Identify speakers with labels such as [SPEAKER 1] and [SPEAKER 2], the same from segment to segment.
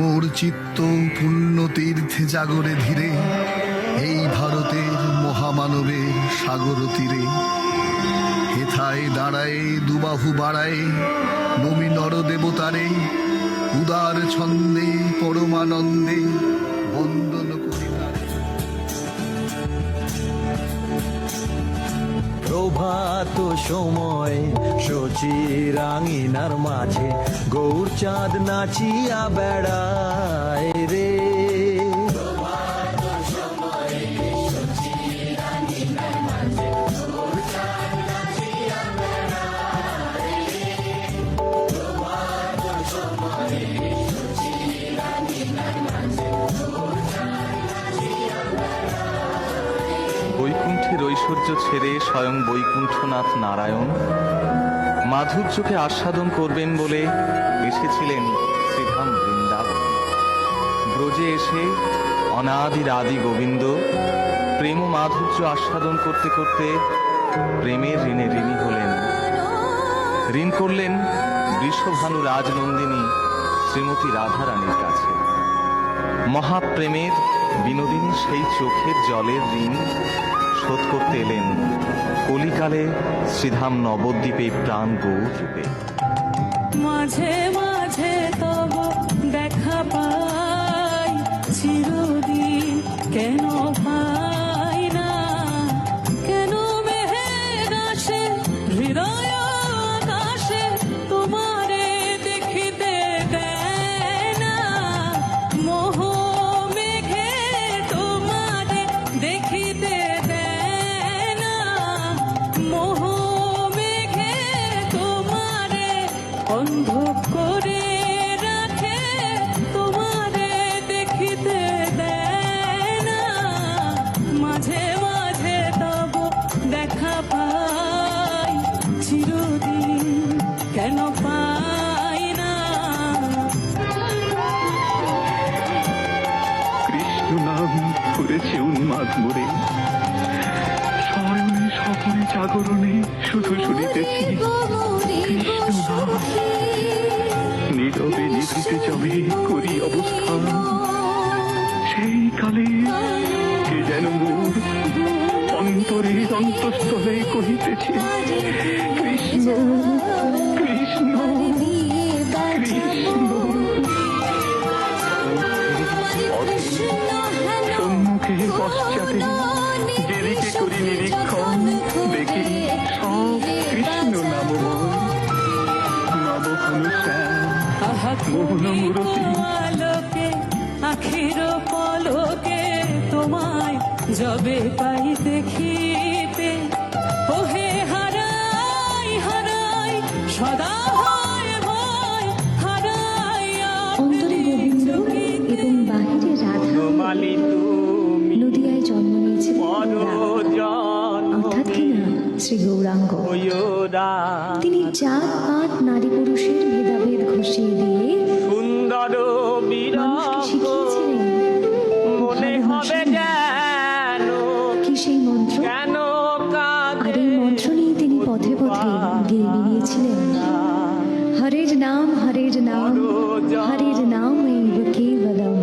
[SPEAKER 1] মোর চিত্ত পুণ্য তীর্থে জাগরে ধীরে, এই ভারতের মহামানবের সাগর তীরে। হেথায় দাঁড়ায়, দুবাহু বাড়ায় নমি নর দেবতারে উদার ছন্দে, পরমানন্দে
[SPEAKER 2] প্রভাত সময় সচি রাঙিনার মাঝে গৌর চাঁদ নাচিয়া বেড়ায়। রে
[SPEAKER 3] বৈকুণ্ঠের ঐশ্বর্য ছেড়ে স্বয়ং বৈকুণ্ঠনাথ নারায়ণ মাধুর্যকে আস্বাদন করবেন বলে এসেছিলেন শ্রীধাম বৃন্দাবন। ব্রজে এসে অনাদির আদি গোবিন্দ প্রেম মাধুর্য আস্বাদন করতে করতে প্রেমের ঋণে ঋণী হলেন। ঋণ করলেন বৃষভানু রাজনন্দিনী শ্রীমতী রাধারানীর কাছে। মহাপ্রেমের বিনোদিনী সেই চোখের জলের ঋণ শোধ করতে এলেন কলিকালে শ্রীধাম নবদ্বীপে প্রাণ গৌর রূপে
[SPEAKER 4] মাঝে মাঝে তব দেখা পাই, চিরদিন কেন পাই? অন্ধ করে রাখে তোমারে দেখিতে দেয় না। মাঝে মাঝে তব দেখা পাই চিরদিন কেন পাই না।
[SPEAKER 5] কৃষ্ণ নাম করেছে উন্মাদ মোরে। স্মরণে স্বপনে জাগরণে শুধু শুনিতেছি। কৃষ্ণ নাম নিভৃতে জমে করি অবস্থান। সেই কালে কে যেন মোর অন্তরে অন্তঃস্থলে কহিতেছে কৃষ্ণ কৃষ্ণ কৃষ্ণ। সম্মুখে পশ্চাতে যেদিকে করি নিরীক্ষণ
[SPEAKER 4] আলোকে আখির পলকে তোমায় যবে পাই দেখিতে। ওহে হারাই হারাই সদা হয় ভয় হারাই
[SPEAKER 6] অন্তরে গোবিন্দ এবং বাহিরে রাধা। নদিয়ায় জন্ম নিয়েছিলেন অর্থাৎ কিনা শ্রী গৌরাঙ্গ। তিনি চার পাত নারী পুরুষের ভেদাভেদ ঘষিয়ে দিয়ে নাম হরের নাম হরের নাম কেবলম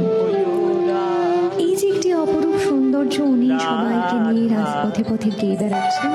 [SPEAKER 6] এই যে একটি অপরূপ সৌন্দর্য উনি সবাইকে নিয়ে রাজপথে পথে গেয়ে বেড়াচ্ছেন।